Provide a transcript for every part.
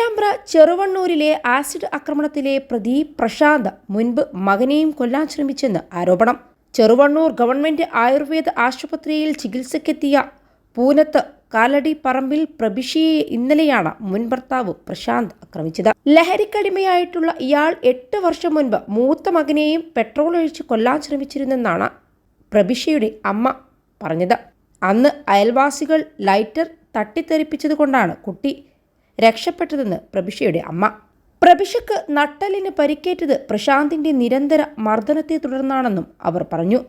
Perambra ചെറുവണ്ണൂരിലെ acid ആക്രമണത്തിലെ പ്രതി പ്രശാന്ത് മുൻപ് മകനെയും കൊല്ലാൻ ശ്രമിച്ചെന്ന് ആരോപണം. ചെറുവണ്ണൂർ ഗവൺമെന്റ് ആയുർവേദ ആശുപത്രിയിൽ ചികിത്സയ്ക്കെത്തിയ പൂനത്ത് കാലടി പറമ്പിൽ പ്രഭിഷയെ ഇന്നലെയാണ് മുൻ ഭർത്താവ് പ്രശാന്ത് ആക്രമിച്ചത്. ലഹരിക്കടിമയായിട്ടുള്ള ഇയാൾ എട്ട് വർഷം മുൻപ് മൂത്ത മകനെയും പെട്രോൾ ഒഴിച്ച് കൊല്ലാൻ ശ്രമിച്ചിരുന്നെന്നാണ് പ്രഭിഷയുടെ അമ്മ പറഞ്ഞത്. അന്ന് അയൽവാസികൾ ലൈറ്റർ തട്ടിത്തെറിപ്പിച്ചതുകൊണ്ടാണ് കുട്ടി രക്ഷപ്പെട്ടതെന്ന് പ്രഭിഷയുടെ അമ്മ. പ്രഭിഷക്ക് നട്ടലിന് പരിക്കേറ്റത് പ്രശാന്തിന്റെ നിരന്തര മർദ്ദനത്തെ തുടർന്നാണെന്നും അവർ പറഞ്ഞു.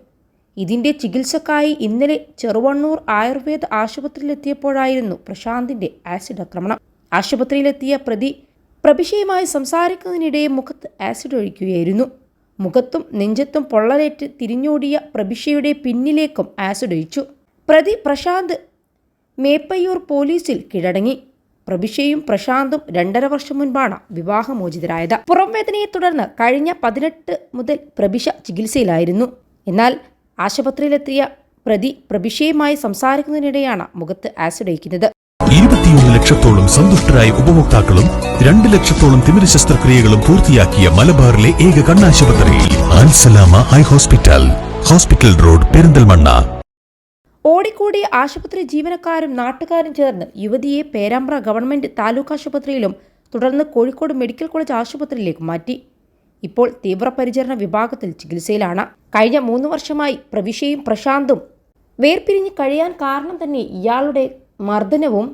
ഇതിന്റെ ചികിത്സക്കായി ഇന്നലെ ചെറുവണ്ണൂർ ആയുർവേദ ആശുപത്രിയിലെത്തിയപ്പോഴായിരുന്നു പ്രശാന്തിന്റെ ആസിഡ് ആക്രമണം. ആശുപത്രിയിലെത്തിയ പ്രതി പ്രഭിഷയുമായി സംസാരിക്കുന്നതിനിടെ മുഖത്ത് ആസിഡ് ഒഴിക്കുകയായിരുന്നു. മുഖത്തും നെഞ്ചത്തും പൊള്ളലേറ്റ് തിരിഞ്ഞോടിയ പ്രഭിഷയുടെ പിന്നിലേക്കും ആസിഡ് ഒഴിച്ചു. പ്രതി പ്രശാന്ത് മേപ്പയ്യൂർ പോലീസിൽ കീഴടങ്ങി. പ്രഭിഷയും പ്രശാന്തും രണ്ടര വർഷം മുൻപാണ് വിവാഹമോചിതരായത്. പുറംവേദനയെ തുടർന്ന് കഴിഞ്ഞ പതിനെട്ട് മുതൽ പ്രഭിഷ ചികിത്സയിലായിരുന്നു. എന്നാൽ ആശുപത്രിയിലെത്തിയ പ്രതി പ്രഭിഷയുമായി സംസാരിക്കുന്നതിനിടെയാണ് മുഖത്ത് ആസിഡ് അയക്കുന്നത് ഇരുപത്തിയൊന്ന് ലക്ഷത്തോളം സന്തുഷ്ടരായ ഉപഭോക്താക്കളും രണ്ട് ലക്ഷത്തോളം തിമിര ശസ്ത്രക്രിയകളും പൂർത്തിയാക്കിയ മലബാറിലെ ഏക കണ്ണാശുപത്രി ഹോസ്പിറ്റൽ ഹോസ്പിറ്റൽ റോഡ് പെരിന്തൽമണ്ണ. ഓടിക്കൂടിയ ആശുപത്രി ജീവനക്കാരും നാട്ടുകാരും ചേർന്ന് യുവതിയെ പേരാമ്പ്ര ഗവൺമെന്റ് താലൂക്ക് ആശുപത്രിയിലും തുടർന്ന് കോഴിക്കോട് മെഡിക്കൽ കോളേജ് ആശുപത്രിയിലേക്ക് മാറ്റി. ഇപ്പോൾ തീവ്രപരിചരണ വിഭാഗത്തിൽ ചികിത്സയിലാണ്. കഴിഞ്ഞ മൂന്ന് വർഷമായി പ്രവിശയും പ്രശാന്തും വേർപിരിഞ്ഞ് കഴിയാൻ കാരണം തന്നെ ഇയാളുടെ മർദ്ദനവും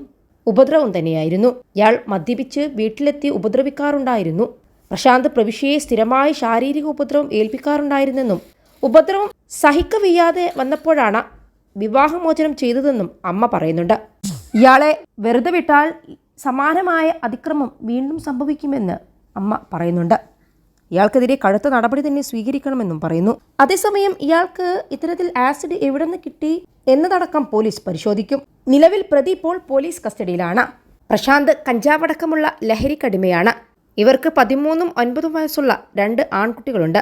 ഉപദ്രവം തന്നെയായിരുന്നു. ഇയാൾ മദ്യപിച്ച് വീട്ടിലെത്തി ഉപദ്രവിക്കാറുണ്ടായിരുന്നു. പ്രശാന്ത് പ്രവിശയെ സ്ഥിരമായി ശാരീരിക ഉപദ്രവം ഏൽപ്പിക്കാറുണ്ടായിരുന്നെന്നും ഉപദ്രവം സഹിക്കവയ്യാതെ വന്നപ്പോഴാണ് വിവാഹമോചനം ചെയ്തതെന്നും അമ്മ പറയുന്നുണ്ട്. ഇയാളെ വെറുതെ വിട്ടാൽ സമാനമായ അതിക്രമം വീണ്ടും സംഭവിക്കുമെന്ന് അമ്മ പറയുന്നുണ്ട്. ഇയാൾക്കെതിരെ കടുത്ത നടപടി തന്നെ സ്വീകരിക്കണമെന്നും പറയുന്നു. അതേസമയം ഇയാൾക്ക് ഇത്തരത്തിൽ ആസിഡ് എവിടെ നിന്ന് കിട്ടി എന്നതടക്കം പോലീസ് പരിശോധിക്കും. നിലവിൽ പ്രതി ഇപ്പോൾ പോലീസ് കസ്റ്റഡിയിലാണ്. പ്രശാന്ത് കഞ്ചാവടക്കമുള്ള ലഹരിക്കടിമയാണ്. ഇവർക്ക് പതിമൂന്നും ഒൻപതും വയസ്സുള്ള രണ്ട് ആൺകുട്ടികളുണ്ട്.